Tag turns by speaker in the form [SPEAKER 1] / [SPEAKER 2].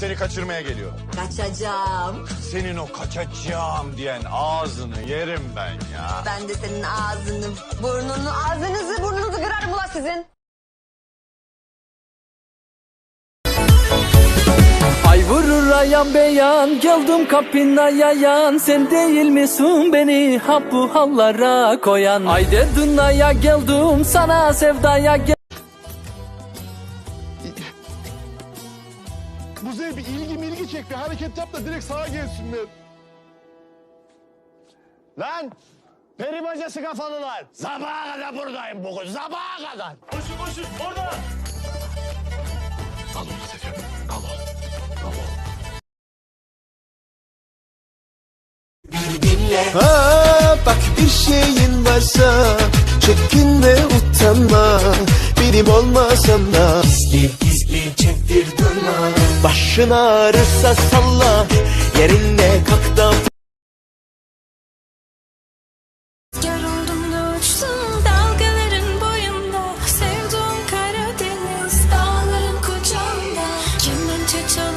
[SPEAKER 1] seni kaçırmaya geliyor.
[SPEAKER 2] Kaçacağım.
[SPEAKER 1] Senin o kaçacağım diyen ağzını yerim ben ya.
[SPEAKER 2] Ben de senin ağzını, burnunu, ağzınızı, burnunuzu kırarım ulan sizin.
[SPEAKER 3] Ay vurur ayan beyan geldim kapına yayan Sen değil misin beni ha bu hallara koyan Ay de dünyaya geldim sana sevdaya gel
[SPEAKER 4] Kuzey bir ilgi milgi çek bir hareket yap da direkt sağa gelsinler.
[SPEAKER 5] Lan peri bacası kafalılar. Sabaha kadar buradayım bugün sabaha kadar. Koşun koşun orada.
[SPEAKER 6] Ha, bak bir şeyin varsa çekinme utanma benim olmasam da gizli gizli Başın ağrırsa salla yerinde kalk da Dalgaların boyunda. Sevduğum Karadeniz Dağların kucağında. Kimden çiçeği